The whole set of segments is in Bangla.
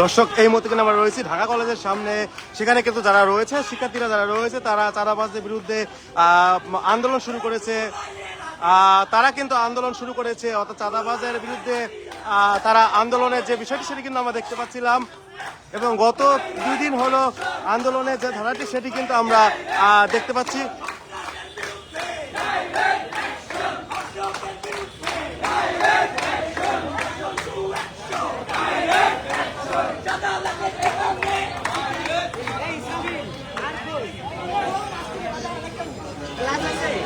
দর্শক, এই মুহূর্তে কিন্তু আমরা রয়েছি ঢাকা কলেজের সামনে। সেখানে কিন্তু যারা রয়েছে, শিক্ষার্থীরা যারা রয়েছে, তারা চাঁদাবাজদের বিরুদ্ধে আন্দোলন শুরু করেছে। তারা কিন্তু আন্দোলন শুরু করেছে, অর্থাৎ চাঁদাবাজের বিরুদ্ধে তারা আন্দোলনের যে বিষয়টি সেটি কিন্তু আমরা দেখতে পাচ্ছিলাম। এবং গত দুই দিন হলো আন্দোলনের যে ধারাটি, সেটি কিন্তু আমরা দেখতে পাচ্ছি।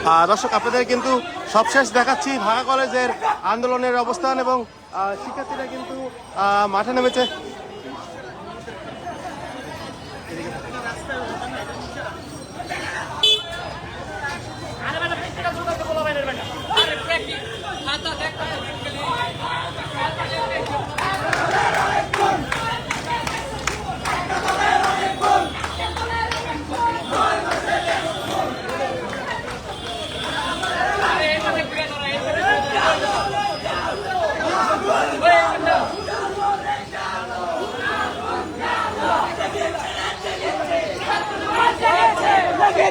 দর্শক আপনাদের কিন্তু সবশেষ দেখাচ্ছি ঢাকা কলেজের আন্দোলনের অবস্থান এবং শিক্ষার্থীরা কিন্তু মাঠে নেমেছে দর্শক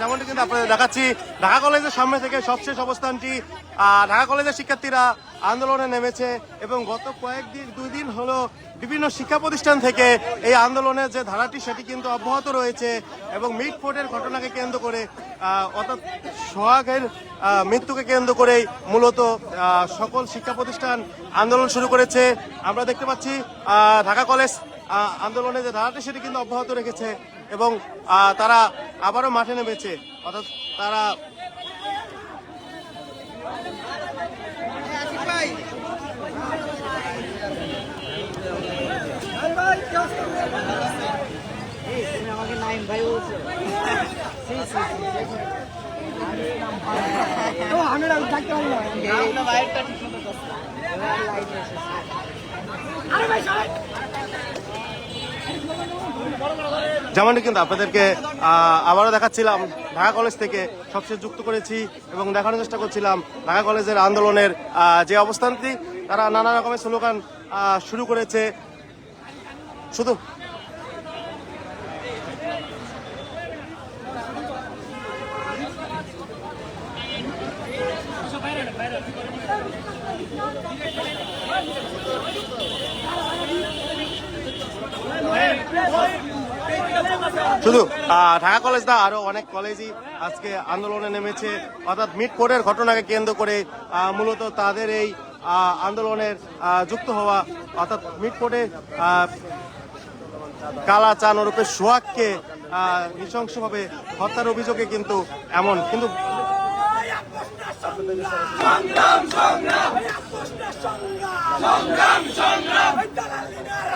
যেমনটি কিন্তু আপনাদের দেখাচ্ছি ঢাকা কলেজের সামনে থেকে সবশেষ অবস্থানটি আহ, ঢাকা কলেজের শিক্ষার্থীরা আন্দোলনে নেমেছে এবং গত কয়েকদিন দুই দিন হলো বিভিন্ন শিক্ষা প্রতিষ্ঠান থেকে এই আন্দোলনের যে ধারাটি সেটি কিন্তু অব্যাহত রয়েছে এবং মিট ফোর্টের ঘটনাকে কেন্দ্র করে আহ, অর্থাৎ সোহাগের মৃত্যুকে কেন্দ্র করেই মূলত সকল শিক্ষা প্রতিষ্ঠান আন্দোলন শুরু করেছে। আমরা দেখতে পাচ্ছি ঢাকা কলেজ আন্দোলনের যে ধারাটি সেটি কিন্তু অব্যাহত রেখেছে এবং তারা আবারও মাঠে নেমেছে। অর্থাৎ তারা নাইম ভাই পারি না বাইরটা ঠিক মতো করছে যেমনটি কিন্তু আপনাদেরকে আবারও দেখাচ্ছিলাম, ঢাকা কলেজ থেকে সবশেষ যুক্ত করেছি এবং দেখানোর চেষ্টা করছিলাম ঢাকা কলেজের আন্দোলনের যে অবস্থানটি। তারা নানা রকমের স্লোগান শুরু করেছে। শুধু শুধু ঢাকা কলেজ না আরও অনেক কলেজই আজকে আন্দোলনে নেমেছে অর্থাৎ মিট কোর্টের ঘটনাকে কেন্দ্র করে মূলত তাদের এই আন্দোলনের যুক্ত হওয়া অর্থাৎ মিট কোর্টে কালা চান ওরূপে সোহাগকে নৃশংসভাবে হত্যার অভিযোগে কিন্তু এমন কিন্তু Action! Action! Direct action!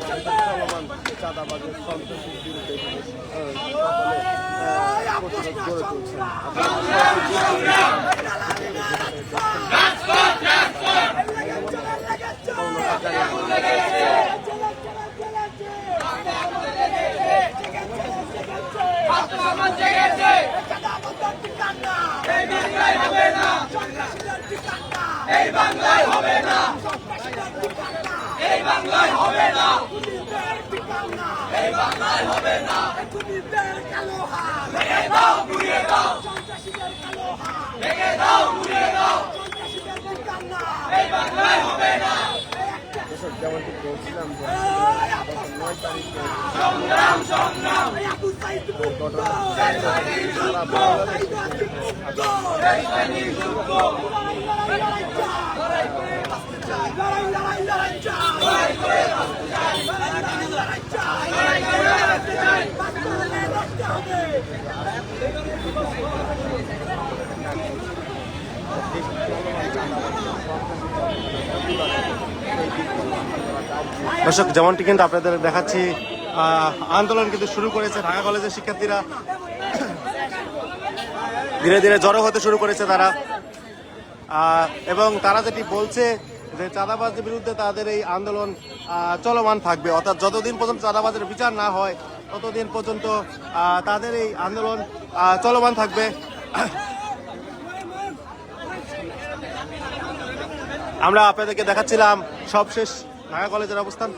আগুন action দাও! এই বাংলায় হবে না না। এই বাংলায় হবে না। কালো হাত ভেঙে দাও গুড়িয়ে দাও। কালো হাত ভেঙে দাও গুড়িয়ে দাও। এই বাংলায় হবে না। যেমনটি বলছিলাম যে নয় তারিখে সংগ্রাম সংগ্রাম দর্শক, যেমনটি কিন্তু আপনাদের দেখাচ্ছি আন্দোলন কিন্তু শুরু করেছে ঢাকা কলেজের শিক্ষার্থীরা। ধীরে ধীরে জড়ো হতে শুরু করেছে তারা। এবং তারা যেটি বলছে যে চাঁদাবাজের বিরুদ্ধে তাদের এই আন্দোলন চলমান থাকবে। অর্থাৎ যতদিন পর্যন্ত চাঁদাবাজের বিচার না হয়, ততদিন পর্যন্ত তাদের এই আন্দোলন চলমান থাকবে। আমরা আপনাদেরকে দেখাচ্ছিলাম সবশেষ ঢাকা কলেজের অবস্থান।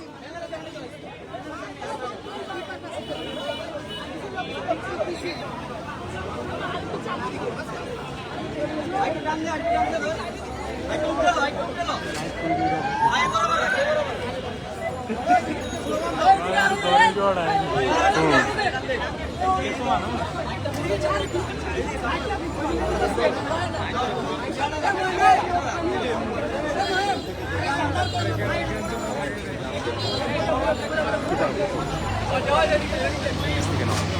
Genau.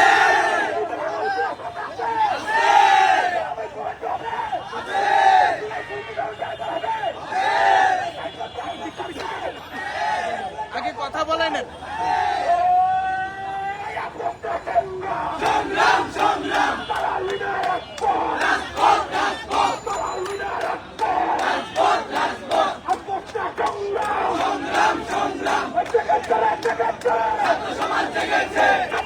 সংগ্রাম